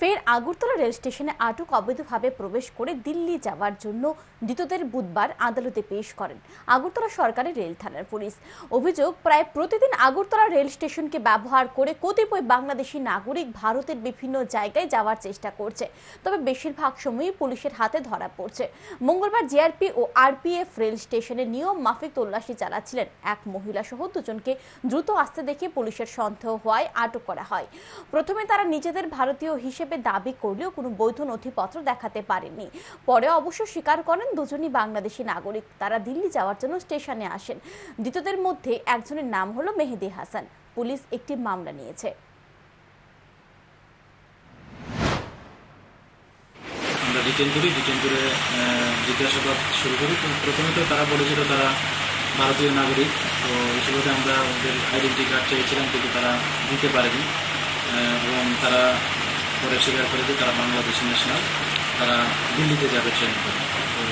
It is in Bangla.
ফের আগরতলা রেল স্টেশনে আটক অবৈধভাবে প্রবেশ করে দিল্লি যাওয়ার জন্য ধৃতদের বুধবার আদালতে পেশ করেন আগরতলা সরকারি রেল থানার পুলিশ। অভিযোগ, প্রায় প্রতিদিন আগরতলা রেল স্টেশনকে ব্যবহার করে কতিপয় বাংলাদেশি নাগরিক ভারতের বিভিন্ন জায়গায় যাওয়ার চেষ্টা করছে। তবে বেশিরভাগ সময়ই পুলিশের হাতে ধরা পড়ছে। মঙ্গলবার জিআরপি ও আরপিএফ রেল স্টেশনে নিয়ম মাফিক তল্লাশি চালাচ্ছিলেন এক মহিলা সহ দুজনকে দ্রুত আসতে দেখে পুলিশের সন্দেহ হওয়ায় আটক করা হয়। প্রথমে তারা নিজেদের ভারতীয় হিসেবে দাবি করলেও কোনো বৈধ নথিপত্র দেখাতে পারেননি পরে অবশ্য স্বীকার করেন দুজনই বাংলাদেশি নাগরিক। তারা দিল্লি যাওয়ার জন্য স্টেশনে আসেন। দ্বিতীয়দের মধ্যে একজনের নাম হলো মেহেদি হাসান। পুলিশ একটি মামলা নিয়েছে। আমরা ডিটেন করি ডিটেন করে জিজ্ঞাসাবাদ শুরু করি। তো প্রথমে তো তারা বলেছিল তারা ভারতীয় নাগরিক। তো সুবাদে আমরা ওদের আইডেন্টি কার্ড চেয়েছিলাম, কিন্তু তারা দিতে পারেনি। এবং তারা পরে স্বীকার করে যে তারা বাংলাদেশি ন্যাশনাল তারা দিল্লিতে যাবে ট্রেন করে তো